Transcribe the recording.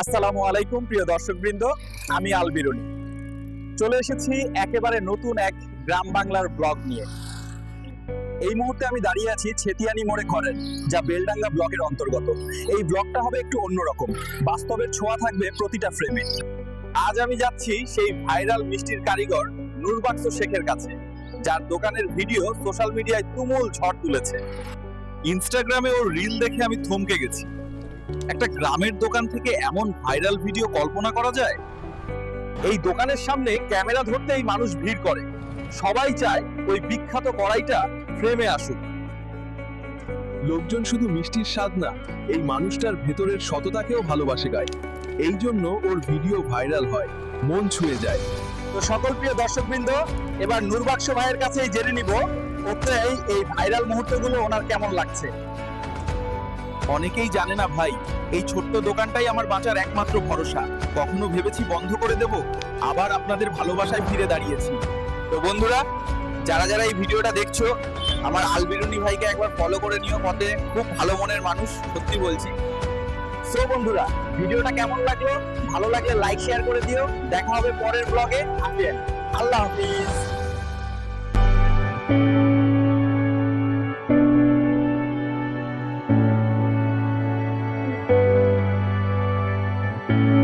আসসালামু আলাইকুম, প্রিয় দর্শকবৃন্দ। আমি আলবিরুনি চলে এসেছি একেবারে নতুন এক গ্রাম বাংলার ব্লগ নিয়ে। এই মুহূর্তে আমি দাঁড়িয়ে আছি ছেতিয়ানি মোড়ে ঘরের, যা বেলডাঙ্গা ব্লকের অন্তর্গত। এই ব্লগটা হবে একটু অন্যরকম। বাস্তবের ছোঁয়া থাকবে প্রতিটা ফ্রেমে আজ আমি যাচ্ছি সেই ভাইরাল মিষ্টির কারিগর নুরবাক্স শেখের কাছে, যার দোকানের ভিডিও সোশ্যাল মিডিয়ায় তুমুল ঝড় তুলেছে। ইনস্টাগ্রামে ওর রিল দেখে আমি থমকে গেছি। একটা গ্রামের দোকান থেকে এমন ভাইরাল ভিডিও কল্পনা করা যায়? এই দোকানের সামনে ক্যামেরা ধরতেই মানুষ ভিড় করে। সবাই চায় ওই বিখ্যাত কড়াইটা ফ্রেমে আসুক। লোকজন শুধু মিষ্টির স্বাদ না, এই মানুষটার ভেতরের সততাকেও ভালোবাসে গায়। এই জন্য ওর ভিডিও ভাইরাল হয়, মন ছুঁয়ে যায়। তো সকল প্রিয় দর্শকবৃন্দ, এবার নুরবাক্স ভাইয়ের কাছেই জেনে নিব, ওতে এই এই ভাইরাল মুহূর্তগুলো ওনার কেমন লাগছে? অনেকেই জানে না ভাই, এই ছোট্ট দোকানটাই আমার বাঁচার একমাত্র ভরসা। কখনো ভেবেছি বন্ধ করে দেব, আবার আপনাদের ভালোবাসায় ফিরে দাঁড়িয়েছি। তো বন্ধুরা, যারা যারা এই ভিডিওটা দেখছ, আমার আলবিরুনি ভাইকে একবার ফলো করে নিও মতে খুব ভালো মনের মানুষ, সত্যি বলছি। সো বন্ধুরা, ভিডিওটা কেমন লাগল? ভালো লাগলে লাইক শেয়ার করে দিও। দেখা হবে পরের ব্লগে আল্লাহ হাফিজ।